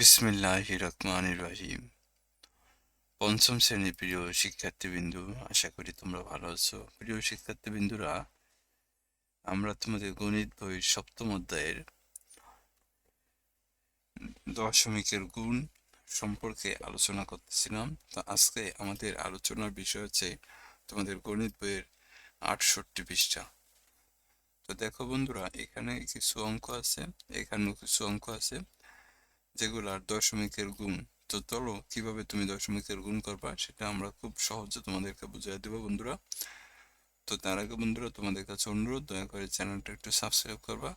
বিসমিল্লাহ পঞ্চম শ্রেণির প্রিয় শিক্ষার্থীবৃন্দু, আশা করি তোমরা ভালো আছো। প্রিয় শিক্ষার্থীবৃন্দুরা, আমরা তোমাদের গণিত বইয়ের সপ্তম অধ্যায়ের দশমিকের গুণ সম্পর্কে আলোচনা করতেছিলাম। তো আজকে আমাদের আলোচনার বিষয় হচ্ছে তোমাদের গণিত বইয়ের আটষট্টি পৃষ্ঠা। তো দেখো বন্ধুরা, এখানে কিছু অঙ্ক আছে, এখানেও কিছু অঙ্ক আছে। যেগুলার দশমিকের গুণ। তো চলো, কীভাবে তুমি দশমিকের গুণ করবা সেটা আমরা খুব সহজে তোমাদেরকে বুঝিয়ে দেবো বন্ধুরা। তো তার আগে বন্ধুরা, তোমাদের কাছে অনুরোধ, দয়া করে চ্যানেলটা একটু সাবস্ক্রাইব করবা।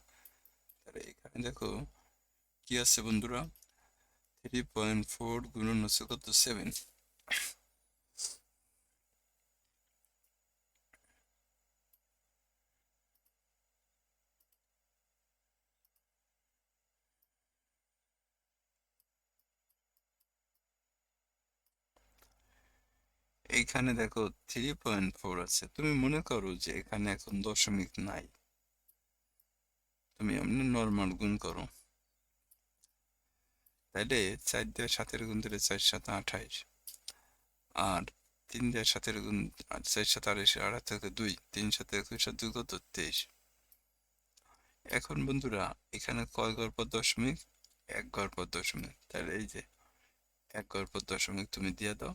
তাহলে এখানে দেখো, কি আছে বন্ধুরা? থ্রি পয়েন্ট ফোর গুণন হচ্ছে কত? সেভেন এইখানে দেখো থ্রি পয়েন্ট ফোর আছে। তুমি মনে করো যে এখানে এখন দশমিক নাই। তুমি এমনি নর্মাল গুণ করো। তাইলে চার দিয়ে সাতের গুণ দিলে চার সাথে আঠাইশ আর তিন দিয়ে সাতের গুণ চার সাথে আড়াইশ আড়াই থেকে দুই, তিন সাথে একুশ সাথে দুই কত? তেইশ। এখন বন্ধুরা, এখানে কয় গড় পর দশমিক? এক গড় পর দশমিক। তাহলে এই যে এক গড় পর দশমিক তুমি দিয়ে দাও।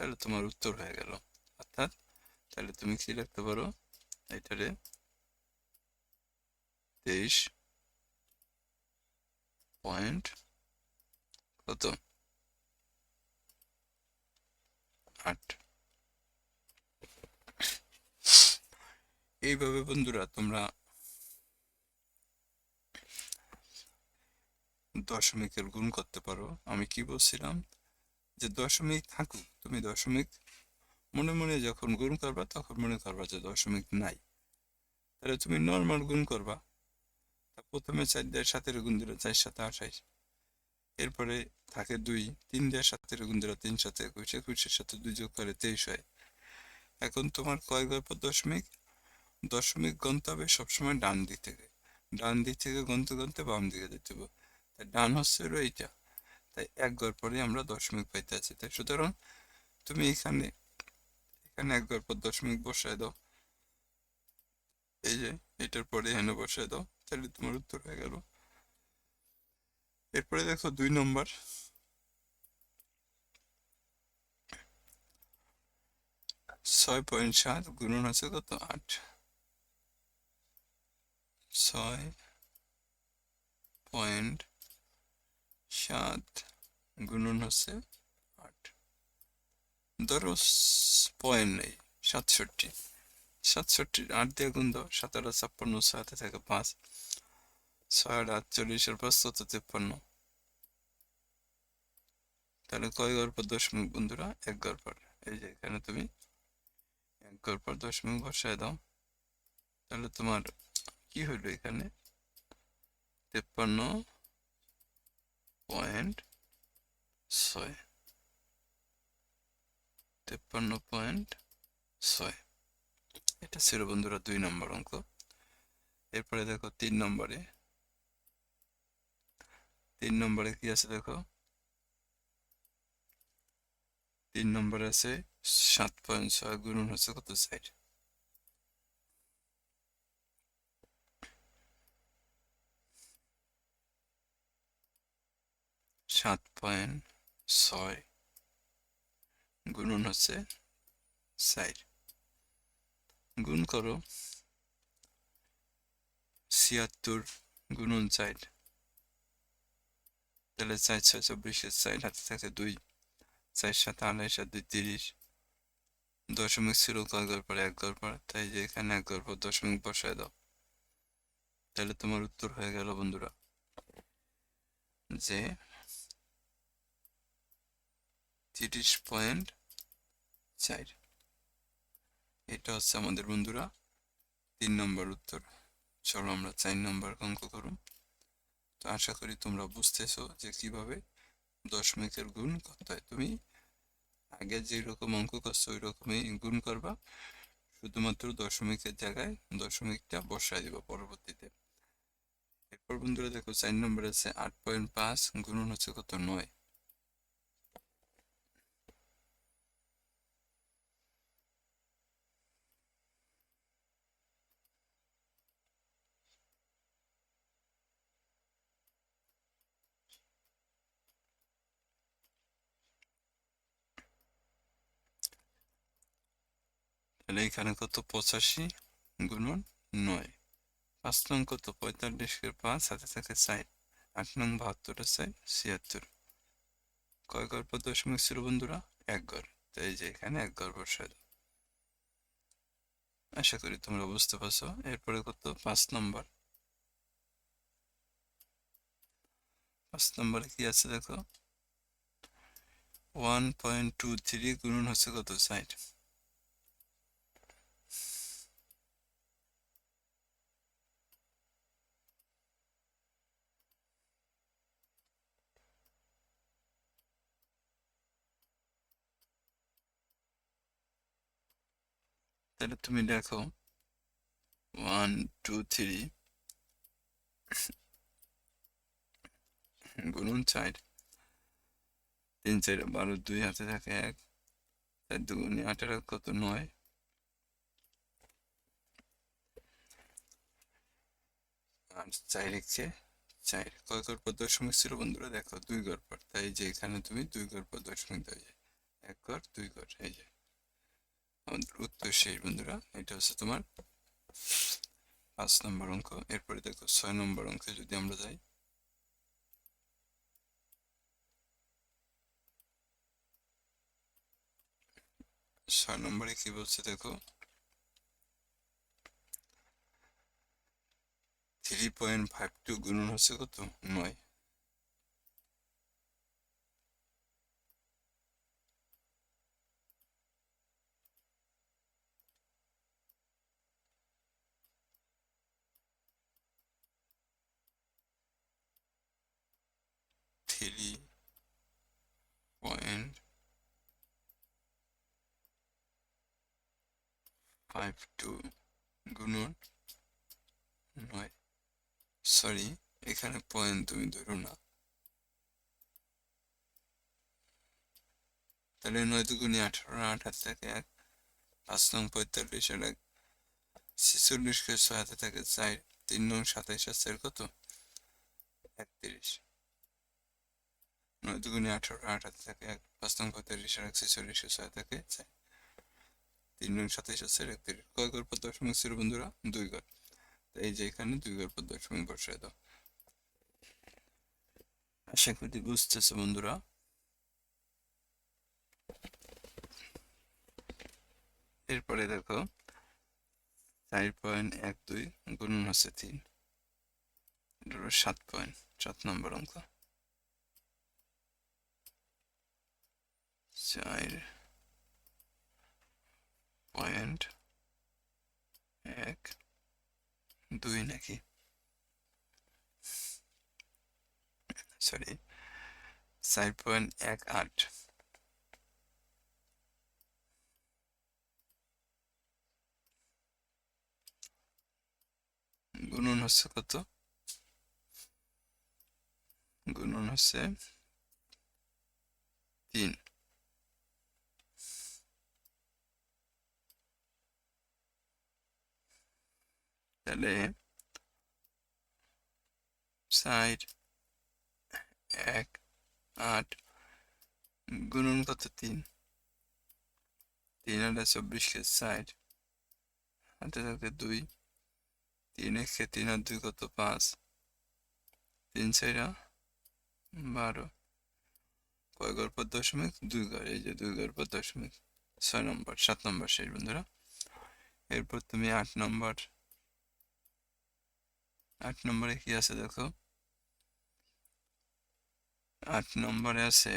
তাহলে তোমার উত্তর হয়ে গেল। অর্থাৎ তাহলে তুমি কি লিখতে পারো? এটারে তেইশ পয়েন্ট কত? আট। এইভাবে বন্ধুরা তোমরা দশমিকের গুণ করতে পারো। আমি কি বলছিলাম? যে দশমিক থাকুক, তুমি দশমিক মনে মনে যখন গুণ করবা, তখন মনে করবা যে দশমিক নাই। তাহলে তুমি নর্মাল গুণ করবা। তা প্রথমে চার দেড় সাতের গুণ দিল, চার সাথে আঠাইশ এরপরে থাকে দুই, তিন দেড় সাতের গুণ দিল, তিন সাথে একুশ একুশের সাথে দুই যোগ করে তেইশ হয়। এখন তোমার কয় গল্প দশমিক দশমিক গণতে হবে সবসময় ডান দিক থেকে। ডান দিক থেকে গণতে গণতে বাম দিকে দিতে হবে। ডান হচ্ছে এইটা। তাই এক ঘর পরে আমরা দশমিক পাইতে আছি তাই সুতরাং তুমি এখানে এখানে এক ঘর পর দশমিক বসায় দাও। এই যে, এটার পরে এখানে বসায় দাও, তাহলে তোমার উত্তর হয়ে গেল। এরপরে দেখো দুই নম্বর। ছয় পয়েন্ট সাত গুণন আছে কত? আট। ছয় পয়েন্ট সাত গুণন হচ্ছে আট। ধরো পয়েন্ট নেই, সাতষট্টি। সাতষট্টি, আট দিয়ে গুণ দাও, সাতারা, ছাপ্পান্ন সাথে থাকে পাঁচ। ছয়, আট আটচল্লিশের পাঁচ তত তেপ্পান্ন। তাহলে কয় গড় পর দশমিক বন্ধুরা? এক গড় পর। এই যে এখানে তুমি এক গড় পর দশমিক বসায় দাও। তাহলে তোমার কি হইল এখানে? তেপ্পান্ন পয়েন্ট ছয়। তেপ্পান্ন পয়েন্ট ছয়। এটা ছিল বন্ধুরা দুই নম্বর অঙ্ক। এরপরে দেখো তিন নম্বরে। তিন নম্বরে কি আছে দেখো? তিন নম্বরে আছে সাত পয়েন্ট ছয় গুণন হচ্ছে কত? সাইড সাত পয়েন্ট ছয়। গুণন হচ্ছে সাইড গুণ করো ছিয়াত্তর গুণন সাইড তাহলে চার, ছয় চব্বিশের সাইড হাতে থাকে দুই। চার, সাত আড়াইশ আর দুই, তিরিশ। দশমিক ছিল কয় পর, এক পর। তাই যে এখানে এক পর দশমিক বসায় দাও। তাহলে তোমার উত্তর হয়ে গেল বন্ধুরা। যে তিরিশ পয়েন্ট চার এটা হচ্ছে আমাদের বন্ধুরা তিন নম্বর উত্তর চলো আমরা চার নম্বর অঙ্ক করুন তো আশা করি তোমরা বুঝতেছো যে কীভাবে দশমিকের গুণ করতে হয় তুমি আগে যে রকম অঙ্ক করছ ওই রকমই গুণ করবা শুধুমাত্র দশমিকের জায়গায় দশমিকটা বসায় দিবা পরবর্তীতে এরপর বন্ধুরা দেখো চার নম্বর আছে আট পয়েন্ট পাঁচ গুণন হচ্ছে কত নয় তাহলে এখানে কত পঁচাশি গুণন নয়। পাঁচ নং কত পঁয়তাল্লিশের পাঁচ হাতে থাকে ষাট আট নং বাহাত্তর আছে, ছিয়াত্তর। কয় পর দশমিক ছিল বন্ধুরা? এক ঘর তো এই যে এখানে এক ঘর বসায় আশা করি তোমরা বুঝতে পারছ। এরপরে কত? পাঁচ নম্বর। পাঁচ নম্বরে কি আছে দেখো? ওয়ান পয়েন্ট টু থ্রি গুণন হচ্ছে কত? ষাট। তাহলে তুমি দেখো। ওয়ান টু থ্রি গুণন চার। তিন, চার, বারো, দুই, হাতে থাকে এক। চার দুগুণে আঠারো, কত? নয়। আর লিখছে চার। কয় পর দশমিক ছিল বন্ধুরা? দেখো, দুই ঘর পর তাই যে এখানে তুমি দুই ঘর পর দশমিক দেওয়া যায়। এক ঘর দুই ঘর এই যে। আমাদের উত্তর শেষ, বন্ধুরা। এটা হচ্ছে তোমার পাঁচ নম্বর অঙ্ক। এরপরে দেখো, ছয় নম্বর অঙ্কে যদি আমরা যাই, ছয় নম্বরে কি বলছে দেখো? থ্রি পয়েন্ট ফাইভ টু গুণন হচ্ছে কত? নয়। থ্রি পয়েন্ট ফাইভ টু গুণন নয় সরি এখানে পয়েন্ট তুমি ধরো না। তাহলে নয় দুগুণে আঠারো আঠাশ থেকে এক, পাঁচ নং পঁয়তাল্লিশ, আর এক ছেচল্লিশকে ছয় হাতে থাকে চার, তিন নং সাতাইশ, আর কত? একত্রিশ। দুগুণে আঠারো আট হাতে থাকে এক পাঁচ নং পঁয়তাল্লিশ আর এক ছেচল্লিশকে ছয় থাকে চার। তিন নং সাতাইশ চার একত্রিশ। কয় গড় পর দশমিক ছিল বন্ধুরা? দুই গড়। এই যে এখানে দুই গড় পর দশমিক বসায় দাও। আশা করি বুঝতেছে বন্ধুরা। এরপরে দেখো, চার পয়েন্ট এক দুই গুণন হচ্ছে তিন। সাত পয়েন্ট, সাত নম্বর অঙ্ক। চার পয়েন্ট এক, দুই নাকি? সরি চার পয়েন্ট এক আট। গুণন হচ্ছে কত? গুণন হচ্ছে তিন। তাহলে সাইড এক, আট, গুণন কত তিন? তিন আটা চব্বিশকে সাইড হাতে থাকে দুই, তিন একে তিন আর দুই কত পাঁচ? তিন চাইরা বারো। কয় গড় পর দশমিক? দুই গড়। এই যে দুই গড় পর দশমিক। ছয় নম্বর, সাত নম্বর শেষ, বন্ধুরা। এরপর তুমি আট নম্বর। আট নম্বরে কি আছে দেখো? আট নম্বরে আছে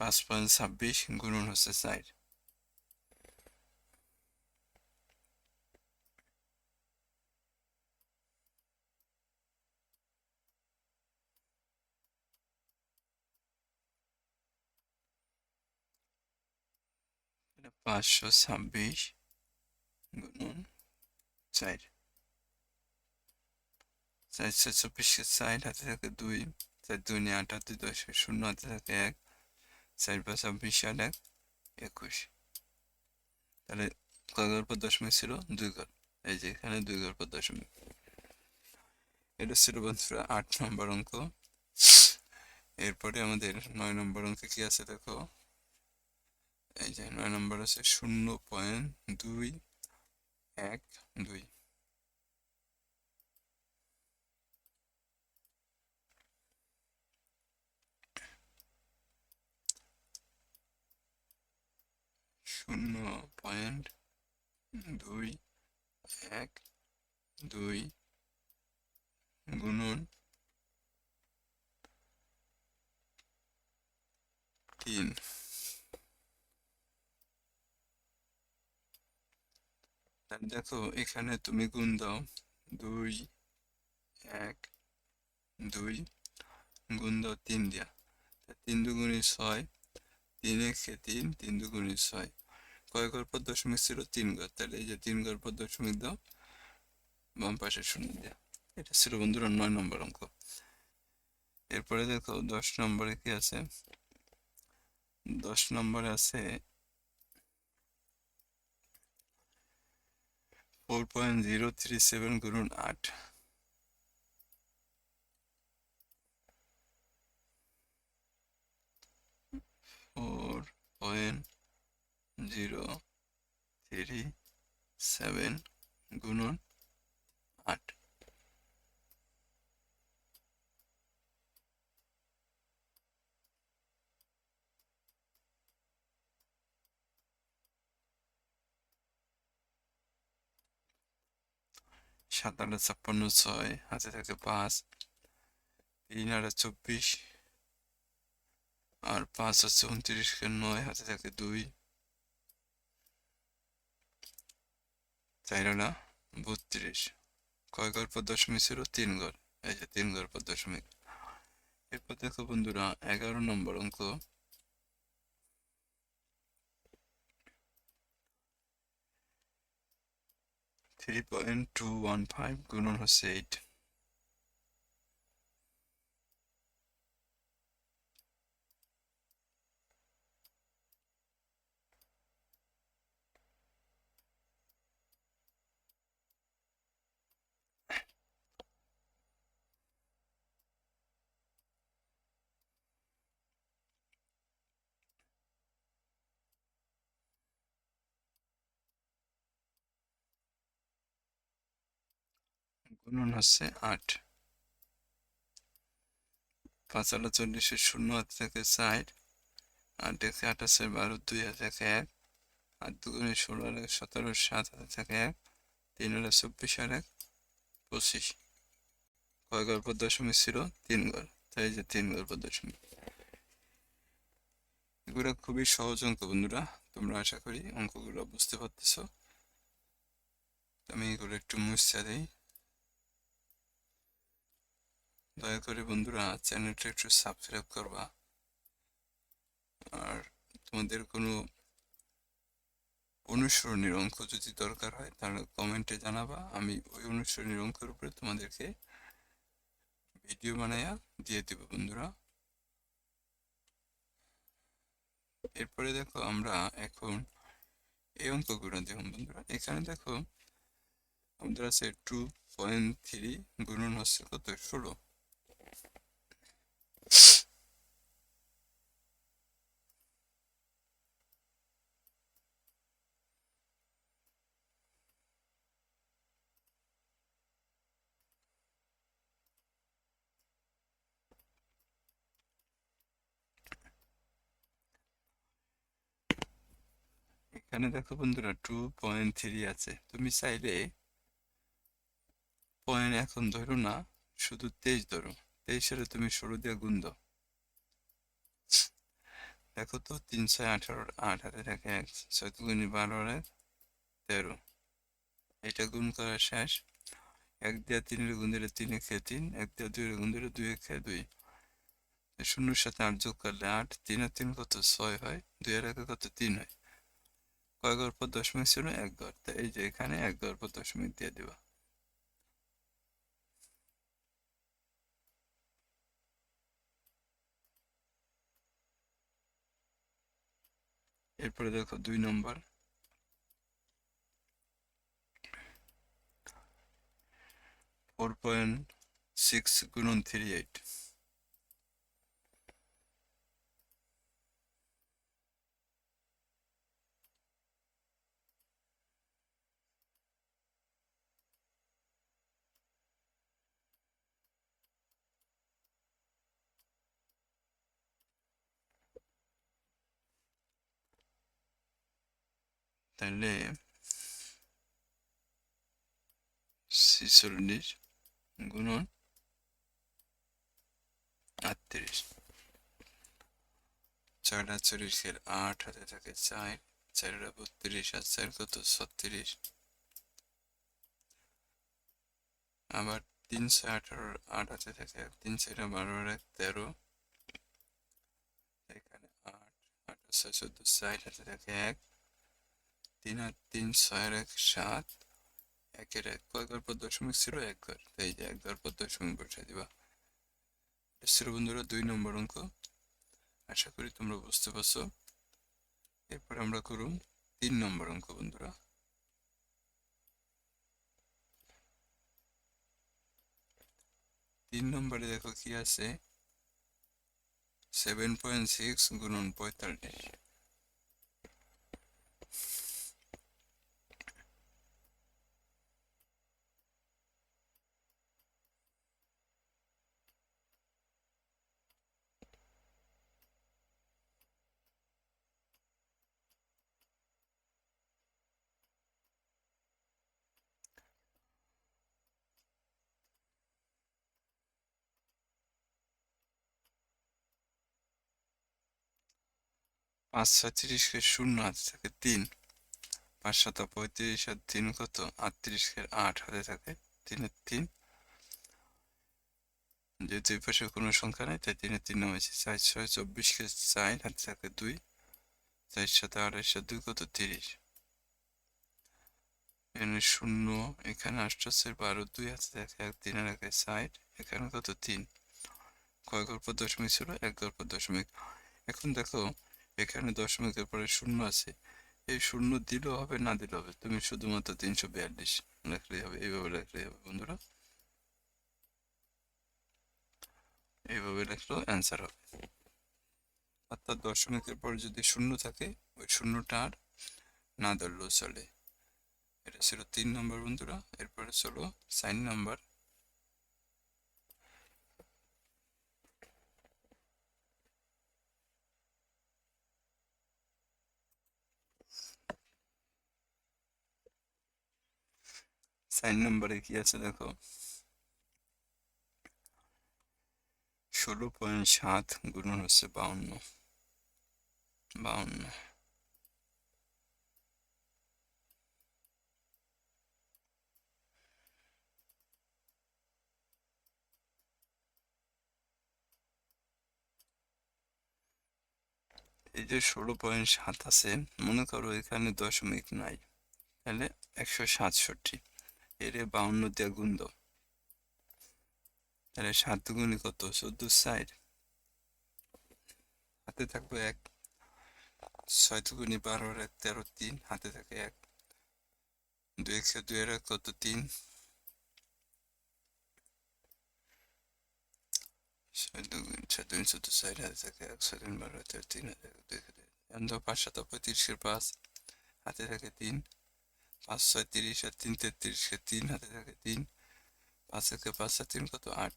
পাঁচ পয়েন্ট ছাব্বিশ গুণন হচ্ছে চার পাঁচশো ছাব্বিশ গুণন চার। চারশো চব্বিশকে ষাট হাতে থাকে দুই। চার দুই নিয়ে আট, হাতে দশ, শূন্য, হাতে থাকে এক। চার পাঁচ, ছাব্বিশ, আট, এক, একুশ। তাহলে কয় পর দশমিক ছিল? দুই ঘর। এই যে এখানে দুই পর দশমিক। এটা ছিল বন্ধুরা আট নম্বর অঙ্ক। এরপরে আমাদের নয় নম্বর অঙ্কে কি আছে দেখো? এই যে নয় নম্বর আছে শূন্য পয়েন্ট দুই। এক দুই। শূন্য পয়েন্ট দুই এক দুই গুণন তিন। তাহলে দেখো, এখানে তুমি গুণ দাও। দুই, এক, দুই, গুণ দাও তিন দিয়া। তিন দুগুণি ছয়, তিন একে তিন তিন দুগুণি ছয়। কয় ঘর পর দশমিক ছিল তিন ঘর। তাহলে এই যে তিন ঘর পর দশমিক দাও, বাম পাশে শূন্য দেওয়া এটা ছিল বন্ধুরা নয় নম্বর অঙ্ক। এরপরে দেখো, দশ নম্বরে কি আছে? দশ নম্বরে আছে four point zero three seven গুণন আট। Four point zero three seven গুণন আট। সাত ছাপ্পান্ন, ছয়, হাতে থাকে পাঁচ, তিন আটে চব্বিশ, আর পাঁচ হচ্ছে উনত্রিশকে নয়, হাতে থাকে দুই, চার আটা বত্রিশ, কয় ঘর পর দশমিক ছিল? তিন ঘর এই যে তিন ঘর পর দশমিক। এরপর দেখো বন্ধুরা, এগারো নম্বর অঙ্ক। Three point two one five গুণন হচ্ছে এইট গুণন হচ্ছে আট। পাঁচ আলো চল্লিশের শূন্য হাত থেকে ষাট আট একে আঠাশের বারো, দুই হাত থেকে এক আর দুগুণে ষোলো আর এক সতেরো, সাত হাত থেকে এক, তিন হলে চব্বিশ আর এক, পঁচিশ। কয় গল্প দশমিক ছিল? তিন গড়। তাই যে তিন গল্প দশমিক। এগুলো খুবই সহজ অঙ্ক, বন্ধুরা। তোমরা আশা করি অঙ্কগুলো বুঝতে পারতেছ। আমি এগুলো একটু মুছা দিই। দয়া করে বন্ধুরা চ্যানেলটা একটু সাবস্ক্রাইব করবা। আর তোমাদের কোনো অনুসরণের অঙ্ক যদি দরকার হয়, তাহলে কমেন্টে জানাবা। আমি ওই অনুসরণের অঙ্কের উপরে তোমাদেরকে ভিডিও বানাইয়া দিয়ে দেব বন্ধুরা। এরপরে দেখো আমরা এখন এই অঙ্কগুলো দেখুন বন্ধুরা। এখানে দেখো, আমাদের আছে টু পয়েন্ট থ্রি গুণন হচ্ছে কত? ষোলো। এখানে দেখো বন্ধুরা টু পয়েন্ট থ্রি আছে। তুমি চাইলে পয়েন্ট এখন ধরো না, শুধু তেইশ ধরো। তেইশের তুমি ষোলো দিয়ে গুণ দেখো তো, তিন ছয় আঠারো হাতে থাকে এক, ছয় গুণি বারো এক তেরো। এটা গুণ করা শেষ। এক দিয়ে তিনের গুণ দিলে তিনে খেয়ে তিন, এক দিয়ে দুই গুণ দিলে দুই খেয়ে দুই। শূন্যর সাথে আট যোগ করলে আট তিন আর তিন কত ছয় হয়? দুই আর একে কত তিন হয়? কয় গর্ভ দশমিক ছিল এক গর্তে এই যে এখানে, এক গর্ভ দশমিক দিয়ে দিবা। এরপরে দেখো দুই নম্বর। ফোর পয়েন্ট সিক্স গুণন থ্রি এইট। তাহলে ছিচল্লিশ গুণন আটত্রিশ। চারটা চল্লিশের আট হাতে থাকে চার চারটা বত্রিশ, আর চার কত? ছত্রিশ। আবার তিনশো আঠারো, আট হাতে থাকে তিন চারটা বারো এক তেরো। এখানে আট ছয় চোদ্দ ষাট হাতে থাকে এক তিন আর তিন ছয়ের এক, সাত। একের এক কয় ঘর পর দশমিক ছিল একবার এই যে এক ঘর পর দশমিক বসাই দিবা। ছিল বন্ধুরা দুই নম্বর অঙ্ক। আশা করি তোমরা বুঝতে পারছ। এরপর আমরা করুন তিন নম্বর অঙ্ক বন্ধুরা। তিন নম্বরে দেখো কি আছে? সেভেন পয়েন্ট সিক্স গুণন পঁয়তাল্লিশ। পাঁচ ছত্রিশকে শূন্য হাতে থাকে তিন। পাঁচ শত পঁয়ত্রিশ তিন কত? আটত্রিশকে আট হাতে থাকে তিনের তিন। যেহেতু এই পাশে কোনো সংখ্যা নেই, তাই তিনের তিন হয়েছে চার ছয় চব্বিশকে চার হাতে থাকে দুই। চার সাথে আড়াইশো দুই কত? তিরিশ। এখানে শূন্য, এখানে আষ্টশের বারো, দুই হাতে থাকে এক, তিনের একে ষাট, এখানে কত? তিন। কয় গল্প দশমিক ছিল? এক গল্প দশমিক। এখন দেখো এখানে দশমিকের পরে শূন্য আছে। এই শূন্য দিলেও হবে, না দিলেও হবে। তুমি শুধুমাত্র তিনশো বিয়াল্লিশ লেখলেই হবে। এইভাবে লেখলেই হবে, বন্ধুরা। এইভাবে লেখলেও অ্যান্সার হবে। অর্থাৎ দশমিকের পরে যদি শূন্য থাকে, ওই শূন্যটা আর না ধরলেও চলে। এটা ছিল তিন নম্বর, বন্ধুরা। এরপরে চলো সাইন নাম্বার। সাইন নাম্বারে কি আছে দেখো? ষোলো পয়েন্ট সাত গুণন হচ্ছে বাউন্ন। বাউন্ন। এই যে ষোলো পয়েন্ট সাত আছে, মনে করো এখানে দশমিক নাই, তাহলে একশো সাতষট্টি। এর বাউন্ন দিয়ে গুণ দাও তাহলে সাত গুণি কত? চোদ্দ সাইড হাতে থাকবে এক। ছয় দুগুণি বারো এক, তেরো তিন। হাতে থাকে এক। দুই একশো দুই এক, কত? তিন। দুগুণ চোদ্দ সাইড হাতে থাকে এক। ছয় দিন বারো, তেরো তিন। হাতে দুই দুই। পাঁচ, সাত পঁয়ত্রিশের পাঁচ। হাতে থাকে তিন। পাঁচ ছয় তিরিশ আর তিন তেত্রিশকে তিন হাতে থাকে তিন পাঁচ একে পাঁচ তিন কত আট?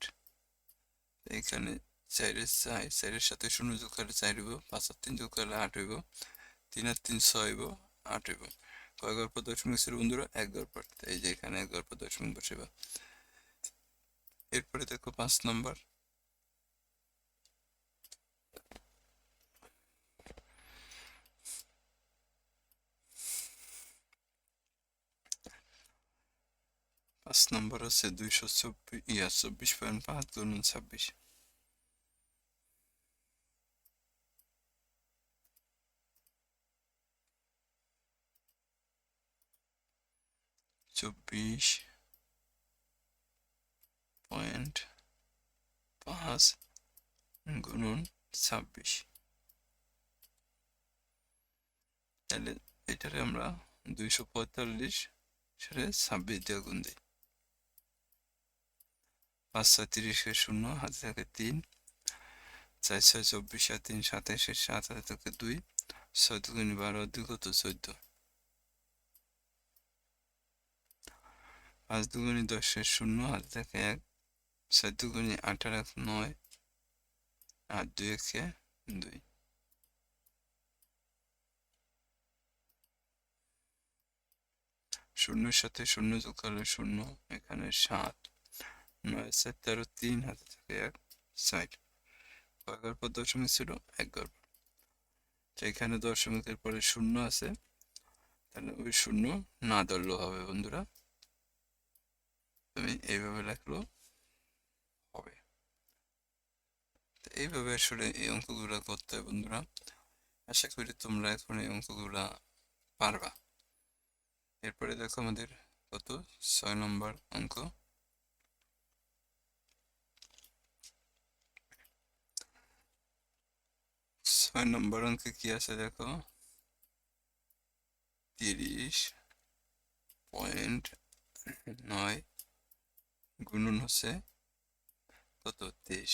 এইখানে চারের চার, চারের সাথে শূন্য যোগ করলে চার হইব, পাঁচ আর তিন যোগ করলে আট হইব, তিন আর তিন ছয় হইব, আট হইব। কয় গল্প দশমিক ছিল বন্ধুরা? এক গল্প এই যে এখানে এক গল্প দশমিক বসেবা। এরপরে দেখো পাঁচ নম্বর। পাঁচ নম্বর আছে দুইশো চব্বিশ, ইয়া, চব্বিশ পয়েন্ট পাঁচ গুণ ছাব্বিশ। চব্বিশ পয়েন্ট পাঁচ গুণন ছাব্বিশ। তাহলে এটারে আমরা দুইশো পঁয়তাল্লিশ সেটা ছাব্বিশ দিয়ে গুণ দিই। পাঁচ ছয় তিরিশে শূন্য হাতে থাকে তিন, চার ছয় চব্বিশ আর তিন সাতাশে সাত হাতে থাকে দুই, ছয় দুগুণি বারো দুই কত চোদ্দ। পাঁচ দুগুণি দশের শূন্য হাতে থাকে এক, ছয় দুগুণি আঠারো এক নয় আর দুই একে দুই। শূন্যের সাথে শূন্য যোগ করলে শূন্য, এখানে সাত। নয় চার তেরো তিন হাতে থাকে এক ষাট। কয় পর দশমিক ছিল? এক পর। এখানে দশমিকের পরে শূন্য আছে। তাহলে ওই শূন্য না ধরলেও হবে বন্ধুরা। তুমি এইভাবে লিখলো, হবে। এইভাবে আসলে এই অঙ্কগুলো করতে হয় বন্ধুরা। আশা করি তোমরা এখন এই অঙ্কগুলা পারবা। এরপরে দেখো আমাদের কত? ছয় নম্বর অঙ্ক। ছয় নম্বর অঙ্কে কি আছে দেখো? তিরিশ পয়েন্ট নয় গুণন হচ্ছে কত? তেইশ।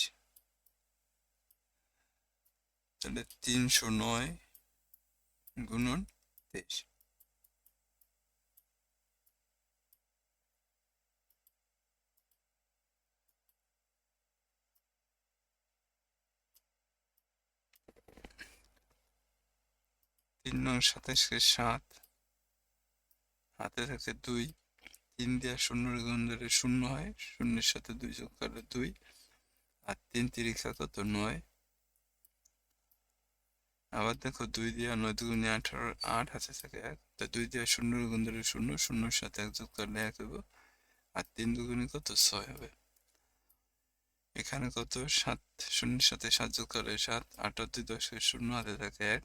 তাহলে তিনশো নয় গুণন তেইশ। তিন নং সাতাশকে সাত। হাতে থাকে দুই। তিন দেওয়া শূন্যের গুণ ধরে শূন্য হয়। শূন্যের সাথে দুই যোগ করলে দুই। আর তিন তিরিখা কত নয়। আবার দেখো দুই দেওয়া নয় দুগুণে আঠারো, আট হাতে থাকে এক। তা দুই দেওয়া শূন্যের গুণ ধরে শূন্য, শূন্যর সাথে এক যোগ করলে এক হবে আর তিন দুগুণে কত? ছয় হবে। এখানে কত? সাত। শূন্যের সাথে সাত যোগ করলে সাত। আট আর দুই দশের শূন্য হাতে থাকে এক।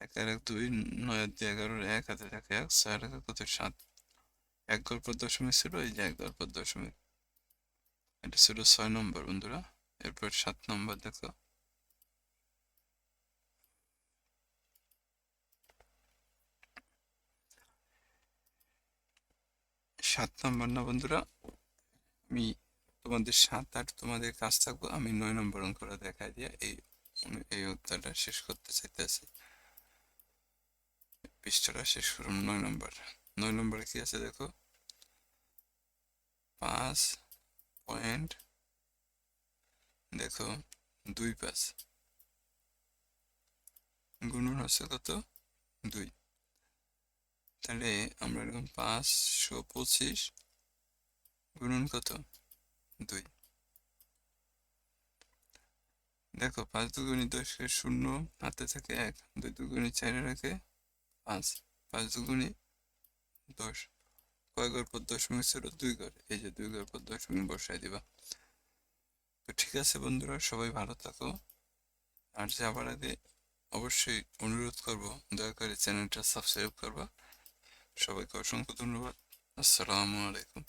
এক আর এক দুই, নয় আর দুই এগারোর এক হাতে থাকে এক আর এক কত সাত। এক গল্প দশমিক ছিল, এই যে এক গল্প দশমিক। এটা ছিল ছয় নম্বর বন্ধুরা, এরপর সাত নম্বর দেখো। সাত নম্বর না বন্ধুরা, আমি তোমাদের সাত আট তোমাদের কাজ থাকব, আমি নয় নম্বর অঙ্কটা দেখাই দিয়ে এই এই উত্তরটা শেষ করতে চাইতেছি। পৃষ্ঠাটা শেষ করুন নয় নম্বর। নয় নম্বরে কি আছে দেখো? পাঁচ পয়েন্ট দেখো, দুই পাঁচ। গুণন হচ্ছে কত? দুই। তাহলে আমরা এরকম পাঁচশো পঁচিশ গুণন কত? দুই। দেখো, পাঁচ দুগুণি দশকে শূন্য হাতে থাকে এক, দুই দুগুণি চারে রাখে পাঁচ। পাঁচ দুগুণে দশ। কয় ঘর পর দশমিক ছিল দুই ঘর। এই যে দুই ঘর পর দশমিক বসাই দিবা। তো ঠিক আছে বন্ধুরা, সবাই ভালো থাকো। আর যাবার আগে অবশ্যই অনুরোধ করব, দয়া করে চ্যানেলটা সাবস্ক্রাইব করবা। সবাইকে অসংখ্য ধন্যবাদ। আসসালামু আলাইকুম।